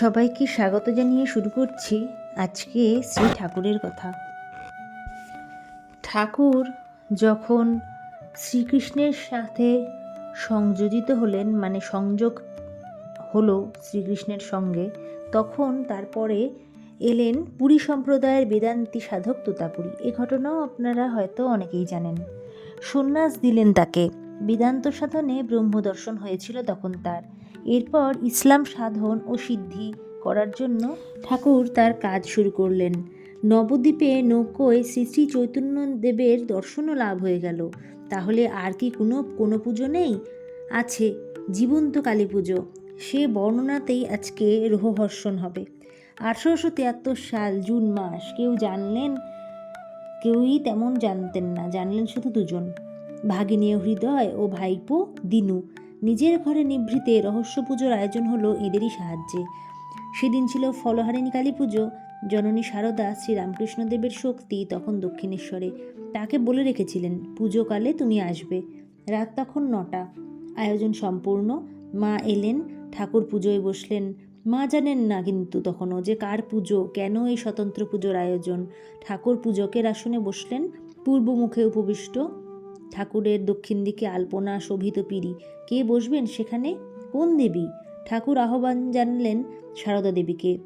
সবাইকে স্বাগত জানিয়ে শুরু করছি আজকে শ্রী ঠাকুরের কথা। ঠাকুর যখন শ্রীকৃষ্ণের সাথে সংযোজিত হলেন মানে সংযোগ হলো শ্রীকৃষ্ণের সঙ্গে, তখন তারপরে এলেন পুরী সম্প্রদায়ের বেদান্তি সাধক তোতাপুরী। এ ঘটনাও আপনারা হয়তো অনেকেই জানেন। সন্ন্যাস দিলেন তাকে। বেদান্ত সাধনে ব্রহ্মদর্শন হয়েছিল তখন তার। এরপর ইসলাম সাধন ও সিদ্ধি করার জন্য ঠাকুর তার কাজ শুরু করলেন। নবদ্বীপে নৌকোয় শ্রী শ্রী চৈতন্য দেবের দর্শনও লাভ হয়ে গেল। তাহলে আর কি কোনো কোনো পুজো নেই? আছে, জীবন্ত কালী পুজো। সে বর্ণনাতেই আজকে রোহহর্ষণ হবে। আঠারোশো তিয়াত্তর সাল জুন মাস, কেউ জানলেন? কেউই তেমন জানতেন না, জানলেন শুধু দুজন। ভাগিনীয় হৃদয় ও ভাইপো দিনু। নিজের ঘরে নিভৃতে রহস্য পুজোর আয়োজন হলো এদেরই সাহায্যে। সেদিন ছিল ফলহারিণী কালী পুজো। জননী শারদা শ্রীরামকৃষ্ণদেবের শক্তি তখন দক্ষিণেশ্বরে। তাকে বলে রেখেছিলেন, পুজোকালে তুমি আসবে। রাত তখন নটা। আয়োজন সম্পূর্ণ। মা এলেন, ঠাকুর পুজোয় বসলেন। মা জানেন না কিন্তু তখনও যে কার পুজো, কেন এই স্বতন্ত্র পুজোর আয়োজন। ঠাকুর পূজকের আসনে বসলেন। পূর্বমুখে উপবিষ্ট ঠাকুরের দক্ষিণ দিকে আলপনা শোভিত পিড়ি। কে বসবেন সেখানে? কোন দেবী? ঠাকুর আহ্বান জানলেন সারদা দেবীকে।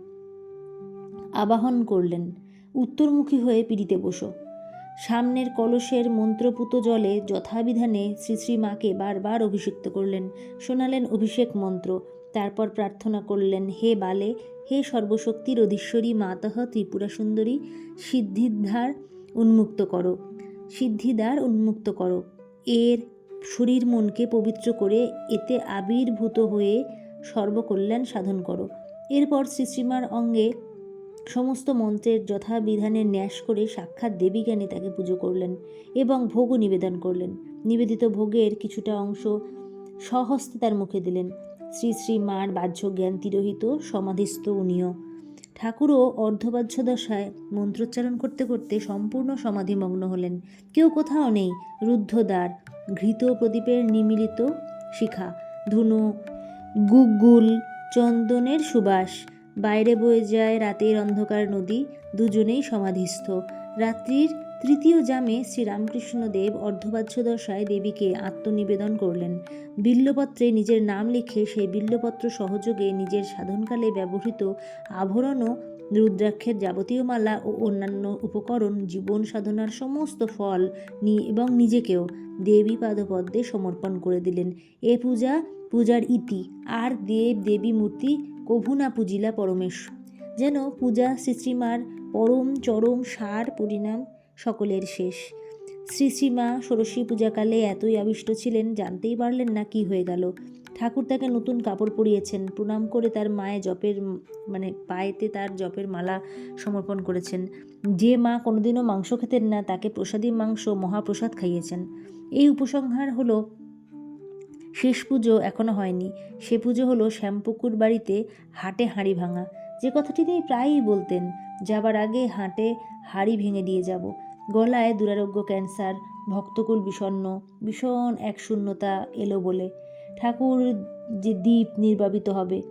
আবাহন করলেন। উত্তরমুখী হয়ে পিড়িতে বসো। সামনের কলসের মন্ত্রপুত জলে যথাবিধানে শ্রী শ্রী মাকে বারবার অভিষিক্ত করলেন। শোনালেন অভিষেক মন্ত্র। তারপর প্রার্থনা করলেন, হে বালে, হে সর্বশক্তির অধীশ্বরী মাতহ ত্রিপুরা সুন্দরী সিদ্ধিদ্ধার উন্মুক্ত করো। সিদ্ধিদ্বার উন্মুক্ত করো। এর শরীর মনকে পবিত্র করে এতে আবির্ভূত হয়ে সর্বকল্যাণ সাধন করো। এরপর শ্রীশ্রীমার অঙ্গে সমস্ত মন্ত্রের যথাবিধানে ন্যাস করে সাক্ষাৎ দেবী জ্ঞানে তাকে পুজো করলেন এবং ভোগও নিবেদন করলেন। নিবেদিত ভোগের কিছুটা অংশ সহস্তে তার মুখে দিলেন। শ্রী শ্রী মার বাহ্য জ্ঞান তিরোহিত, সমাধিস্থ উনিও ঠাকুরও অর্ধবাহ্য দশায় মন্ত্রোচ্চারণ করতে করতে সম্পূর্ণ সমাধিমগ্ন হলেন। কেউ কোথাও নেই। রুদ্ধদ্বার, ঘৃত প্রদীপের নিমিলিত শিখা, ধুনু গুগুল চন্দনের সুবাস। বাইরে বয়ে যায় রাতের অন্ধকার নদী। দুজনেই সমাধিস্থ। রাত্রির তৃতীয় জামে শ্রীরামকৃষ্ণদেব অর্ধবাহ্য দশায় দেবীকে আত্মনিবেদন করলেন। বিল্লপত্রে নিজের নাম লিখে সেই বিল্লপত্র সহযোগে নিজের সাধনকালে ব্যবহৃত আভরণও রুদ্রাক্ষের যাবতীয় মালা ও অন্যান্য উপকরণ, জীবন সাধনার সমস্ত ফল এবং নিজেকেও দেবী পাদপদ্মে সমর্পণ করে দিলেন। এ পূজা, পূজার ইতি, আর দেব দেবী মূর্তি কভু না পূজিলা পরমেশ। যেন পূজা শ্রীশ্রীমার পরম চরম সার পরিণাম সকলের শেষ। শ্রী শ্রীমা ষোড়শী পূজাকালে এতই আবিষ্ট ছিলেন, জানতেই পারলেন না কি হয়ে গেল। ঠাকুর তাকে নতুন কাপড় পরিয়েছেন, প্রণাম করে তার মায়ে জপের মানে পায়েতে তার জপের মালা সমর্পণ করেছেন। যে মা কোনোদিনও মাংস খেতেন না, তাকে প্রসাদী মাংস, মহাপ্রসাদ খাইয়েছেন। এই উপসংহার হলো, শেষ পুজো এখনও হয়নি। সে পুজো হলো শ্যামপুকুর বাড়িতে হাটে হাঁড়ি ভাঙা। যে কথাটি তিনি প্রায়ই বলতেন, যাবার আগে হাটে হাঁড়ি ভেঙে দিয়ে যাব। গলায় দুরারোগ্য ক্যান্সার, ভক্তকুল বিষণ্ন ভীষণ এক শূন্যতা এলো বলে। ঠাকুর যে দ্বীপ নির্বাপিত হবে,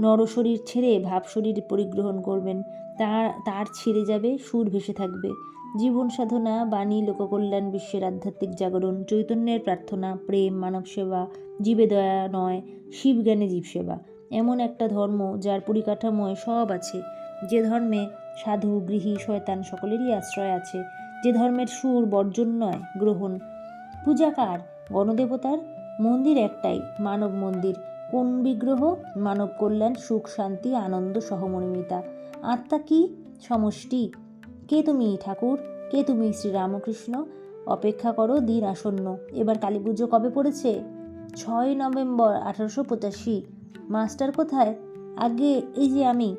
নরশরীর ছেড়ে ভাব শরীর পরিগ্রহণ করবেন তার তার ছেড়ে যাবে, সুর ভেসে থাকবে। জীবন সাধনা, বাণী, লোককল্যাণ, বিশ্বের আধ্যাত্মিক জাগরণ, চৈতন্যের প্রার্থনা, প্রেম, মানব সেবা, জীবে দয়া নয় শিবজ্ঞানে জীবসেবা এমন একটা ধর্ম যার পরিকাঠামোয় সব আছে। যে ধর্মে সাধু, গৃহী, শয়তান সকলেরই আশ্রয় আছে। যে ধর্মের সুর বর্জন নয়, গ্রহণ। পূজাকার, গণদেবতার মন্দির একটাই, মানব মন্দির। কোন বিগ্রহ? মানব কল্যাণ, সুখ, শান্তি, আনন্দ, সহমর্মিতা। আত্মা কি? সমষ্টি। কে তুমি, ঠাকুর? কে তুমি, শ্রীরামকৃষ্ণ? অপেক্ষা করো, দিন আসন্ন। এবার কালী পুজো কবে পড়েছে? ছয় নভেম্বর আঠারোশো পঁচাশি। মাস্টার কোথায়? আগে, এই যে আমি।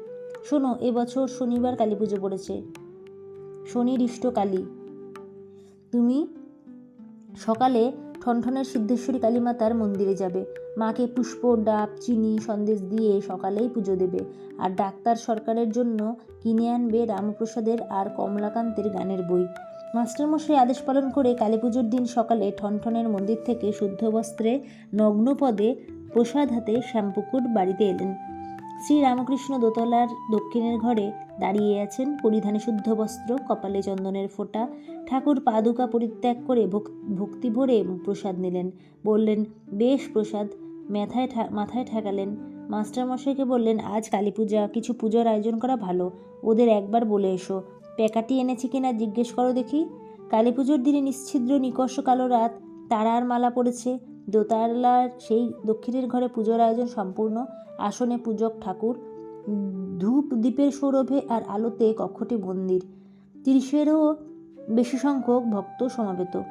শোনো এবছর শনিবার কালী পুজো পড়েছে। শনির ইষ্ট কালী। তুমি? সকালে ঠনঠনের সিদ্ধেশ্বরী কালীমাতার মন্দিরে যাবে। মাকে পুষ্প, ডাব, চিনি, সন্দেশ দিয়ে সকালেই পুজো দেবে। আর ডাক্তার সরকারের জন্য কিনে আনবে রামপ্রসাদের আর কমলাকান্তের গানের বই। মাস্টারমশাই আদেশ পালন করে কালী পুজোর দিন সকালে ঠনঠনের মন্দির থেকে শুদ্ধ বস্ত্রে নগ্নপদে প্রসাদ হাতে শ্যামপুকুর বাড়িতে এলেন। শ্রী রামকৃষ্ণ দোতলার দক্ষিণের ঘরে দাঁড়িয়ে আছেন পরিধানে শুদ্ধ বস্ত্র, কপালে চন্দনের ফোঁটা। ঠাকুর পাদুকা পরিত্যাগ করে ভক- ভক্তি ভরে প্রসাদ নিলেন। বললেন, বেশ প্রসাদ। মাথায় মাথায় ঠেকালেন। মাস্টারমশাইকে বললেন, আজ কালী পূজা কিছু পুজোর আয়োজন করা ভালো। ওদের একবার বলে এসো। প্যাকাটি এনেছি কিনা জিজ্ঞেস করো দেখি। কালী পুজোর দিনে নিশ্ছিদ্র নিকর্ষ কালো রাত, তারার মালা পড়েছে। দোতলার সেই দক্ষিণের ঘরে পুজোর আয়োজন সম্পূর্ণ। আসনে পূজক ঠাকুর, ধূপ দ্বীপের সৌরভে আর আলোতে কক্ষটি মন্দির। তিরিশেরও বেশি সংখ্যক ভক্ত সমাবেত।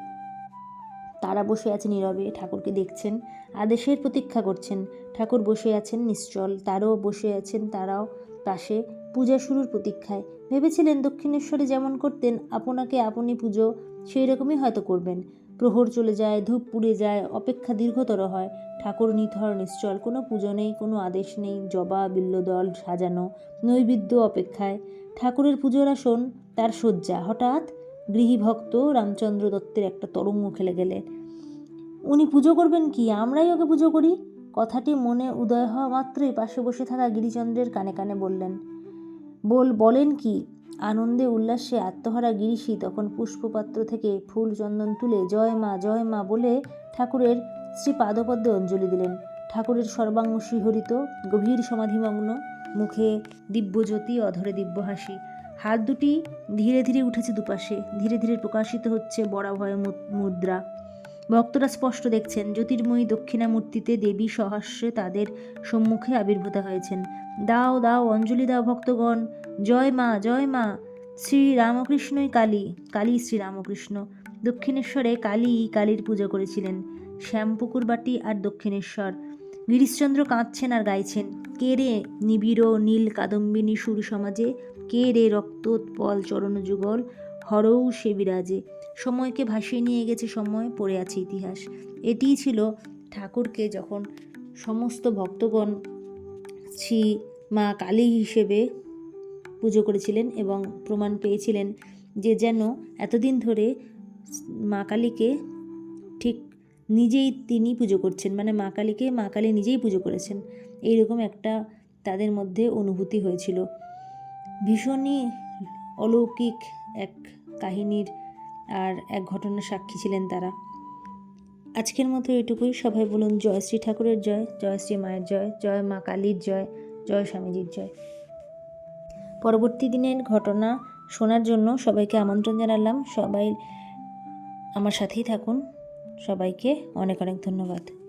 তারা বসে আছে নীরবে, ঠাকুরকে দেখছেন, আদেশের প্রতীক্ষা করছেন। ঠাকুর বসে আছেন নিশ্চল, তারও বসে আছেন, তারাও পাশে পূজা শুরুর প্রতীক্ষায়। ভেবেছিলেন দক্ষিণেশ্বরে যেমন করতেন, আপনাকে আপনি পুজো সেই রকমই হয়তো করবেন। প্রহর চলে যায়, ধূপ পুড়ে যায়, অপেক্ষা দীর্ঘতর হয়। ঠাকুর নিথর, নিশ্চল, কোনো পুজো নেই, কোনো আদেশ নেই, জবা, বিল্লদল সাজানো, নৈবেদ্য অপেক্ষায়। ঠাকুরের পুজোর আসন, তার শয্যা। হঠাৎ গৃহীভক্ত রামচন্দ্র দত্তের একটা তরঙ্গ খেলে গেলে। উনি পুজো করবেন কি? আমরাই ওকে পুজো করি? কথাটি মনে উদয় হওয়া মাত্রই পাশে বসে থাকা গিরিচন্দ্রের কানে কানে বললেন, বল, বলেন কি? আনন্দে উল্লাসে আত্মহারা গিরিশি তখন পুষ্পপাত্র থেকে ফুল চন্দন তুলে জয় মা জয় মা বলে ঠাকুরের শ্রী পাদপদ্মে অঞ্জলি দিলেন। ঠাকুরের সর্বাঙ্গ শিহরিত গভীর সমাধিমগ্ন মুখে দিব্যজ্যোতি, অধরে দিব্য হাসি হাত দুটি ধীরে ধীরে উঠেছে দুপাশে, ধীরে ধীরে প্রকাশিত হচ্ছে বরাভয় মু- মুদ্রা। ভক্তরা স্পষ্ট দেখছেন, জ্যোতির্ময়ী দক্ষিণামূর্তিতে দেবী সহাস্যে তাদের সম্মুখে আবির্ভূতা হয়েছেন। দাও দাও, অঞ্জলি দাও ভক্তগণ। জয় মা জয় মা। শ্রী রামকৃষ্ণই কালী কালী শ্রী রামকৃষ্ণ দক্ষিণেশ্বরে কালী কালীর পুজো করেছিলেন, শ্যামপুকুর বাটি আর দক্ষিণেশ্বর। গিরিশচন্দ্র কাঁদছেন আর গাইছেন, কে রে নিবিড় নীল কাদম্বিনী সুর সমাজে কে রে রক্তোৎপল চরণযুগল? হরৌ সে বিরাজে। সময়কে ভাসিয়ে নিয়ে গেছে সময়, পড়ে আছে ইতিহাস। এটিই ছিল ঠাকুরকে যখন সমস্ত ভক্তগণ শ্রী মা কালী হিসেবে পুজো করেছিলেন এবং প্রমাণ পেয়েছিলেন যে যেন এতদিন ধরে মা কালীকে ঠিক নিজেই তিনি পুজো করছেন মানে মা কালীকে মা কালী নিজেই পুজো করেছেন। এইরকম একটা তাদের মধ্যে অনুভূতি হয়েছিল। ভীষণই অলৌকিক এক কাহিনীর আর এক ঘটনার সাক্ষী ছিলেন তারা। আজকের মতো এটুকুই। সবাই বলুন জয় শ্রী ঠাকুরের জয় জয় শ্রী মায়ের জয় জয় মা কালীর জয় জয় স্বামীজির জয়। পরবর্তী দিনের ঘটনা শোনার জন্য সবাইকে আমন্ত্রণ জানালাম। সবাই আমার সাথেই থাকুন। সবাইকে অনেক অনেক ধন্যবাদ।